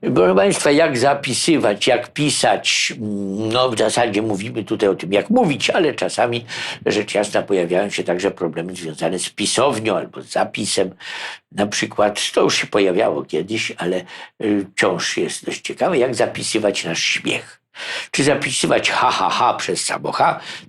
Proszę Państwa, jak zapisywać, jak pisać? No w zasadzie mówimy tutaj o tym, jak mówić, ale czasami rzecz jasna pojawiają się także problemy związane z pisownią albo z zapisem. Na przykład, to już się pojawiało kiedyś, ale y, wciąż jest dość ciekawe, jak zapisywać nasz śmiech. Czy zapisywać ha, ha, ha przez samo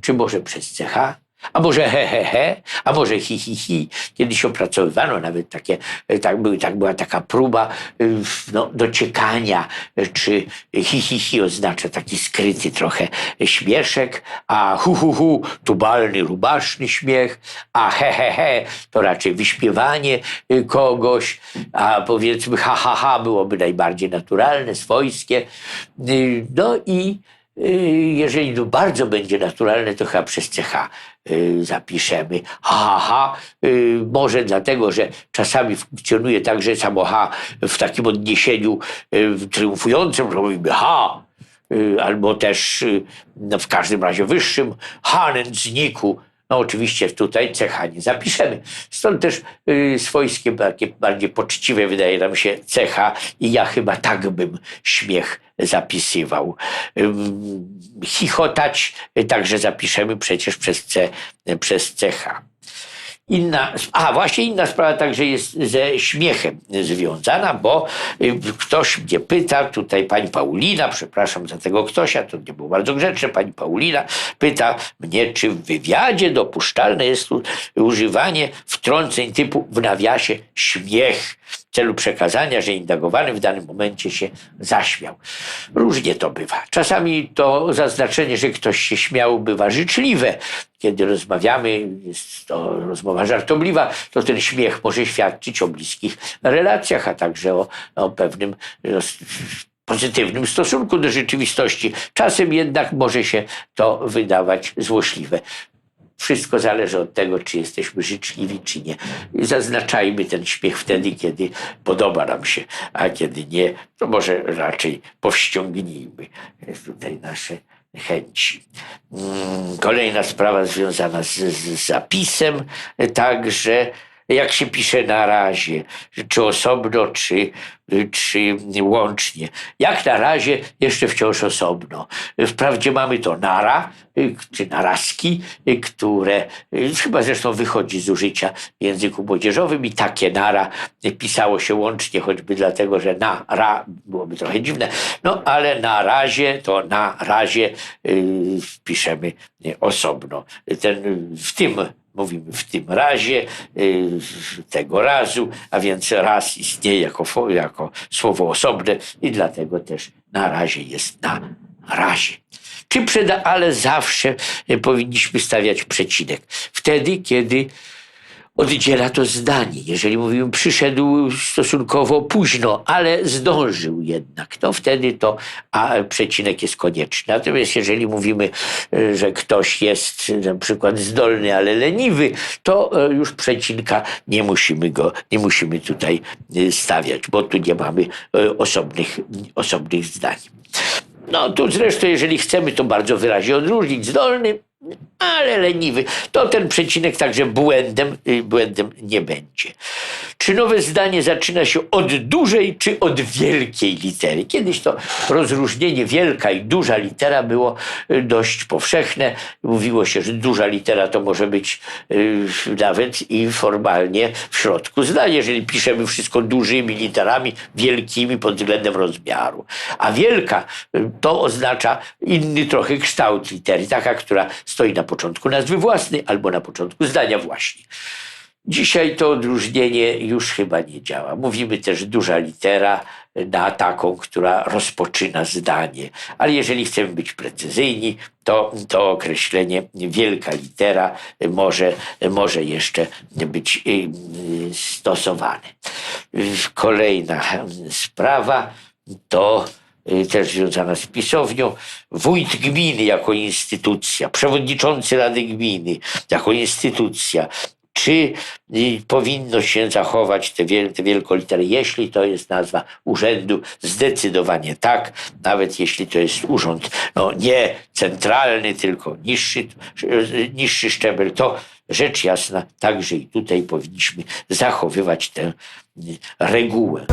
czy może przez ch? A może he, he, he, a może hi, hi, hi. Kiedyś opracowywano nawet takie, e, tak, tak była taka próba y, no, dociekania, e, czy hi, hi, hi oznacza taki skryty trochę śmieszek, a hu, hu, hu tubalny, rubaszny śmiech, a he, he, he to raczej wyśpiewanie kogoś, a powiedzmy ha, ha, ha byłoby najbardziej naturalne, swojskie. No i jeżeli to bardzo będzie naturalne, to chyba przez CH y, zapiszemy. Ha, ha, ha. Y, Może dlatego, że czasami funkcjonuje tak, że samo ha w takim odniesieniu triumfującym, że mówimy ha, albo też no, w każdym razie wyższym, ha nędzniku. No oczywiście tutaj cecha nie zapiszemy. Stąd też y, swojskie, takie bardziej poczciwe wydaje nam się cecha i ja chyba tak bym śmiech zapisywał. Chichotać y, także zapiszemy przecież przez, C, przez cecha. Inna, a właśnie inna sprawa także jest ze śmiechem związana, bo y, ktoś mnie pyta, tutaj pani Paulina, przepraszam za tego ktośa, to nie było bardzo grzeczne, pani Paulina pyta mnie, czy w wywiadzie dopuszczalne jest używanie wtrąceń typu w nawiasie śmiech celu przekazania, że indagowany w danym momencie się zaśmiał. Różnie to bywa. Czasami to zaznaczenie, że ktoś się śmiał, bywa życzliwe. Kiedy rozmawiamy, jest to rozmowa żartobliwa, to ten śmiech może świadczyć o bliskich relacjach, a także o, o pewnym pozytywnym stosunku do rzeczywistości. Czasem jednak może się to wydawać złośliwe. Wszystko zależy od tego, czy jesteśmy życzliwi, czy nie. Zaznaczajmy ten śmiech wtedy, kiedy podoba nam się, a kiedy nie, to może raczej powściągnijmy tutaj nasze chęci. Mm, Kolejna sprawa związana z, z zapisem, także jak się pisze na razie, czy osobno, czy, czy łącznie. Jak na razie jeszcze wciąż osobno. Wprawdzie mamy to nara, czy narazki, które chyba zresztą wychodzi z użycia w języku młodzieżowym i takie nara pisało się łącznie, choćby dlatego, że na ra byłoby trochę dziwne. No ale na razie to na razie y, piszemy osobno. Ten, w tym Mówimy w tym razie, y, tego razu, a więc raz istnieje jako, jako słowo osobne i dlatego też na razie jest na razie. Czy przed ale zawsze y, powinniśmy stawiać przecinek? Wtedy, kiedy oddziela to zdanie. Jeżeli mówimy, przyszedł stosunkowo późno, ale zdążył jednak, to wtedy to a, przecinek jest konieczny. Natomiast jeżeli mówimy, e, że ktoś jest na przykład zdolny, ale leniwy, to e, już przecinka nie musimy go, nie musimy tutaj e, stawiać, bo tu nie mamy osobnych, osobnych zdań. No tu zresztą, jeżeli chcemy to bardzo wyraźnie odróżnić, zdolny, ale leniwy, to ten przecinek także błędem, y, błędem nie będzie. Czy nowe zdanie zaczyna się od dużej czy od wielkiej litery? Kiedyś to rozróżnienie wielka i duża litera było y, dość powszechne. Mówiło się, że duża litera to może być y, nawet i formalnie w środku zdania, jeżeli piszemy wszystko dużymi literami, wielkimi pod względem rozmiaru. A wielka to oznacza inny trochę kształt litery, taka, która stoi na początku nazwy własnej albo na początku zdania właśnie. Dzisiaj to odróżnienie już chyba nie działa. Mówimy też duża litera na taką, która rozpoczyna zdanie. Ale jeżeli chcemy być precyzyjni, to to określenie wielka litera może, może jeszcze być y, stosowane. Kolejna sprawa to też związana z pisownią, wójt gminy jako instytucja, przewodniczący Rady Gminy jako instytucja, czy y, powinno się zachować te, wiel, te jeśli to jest nazwa urzędu, zdecydowanie tak, nawet jeśli to jest urząd no, nie centralny, tylko niższy, y, niższy szczebel, to rzecz jasna, także i tutaj powinniśmy zachowywać tę y, regułę.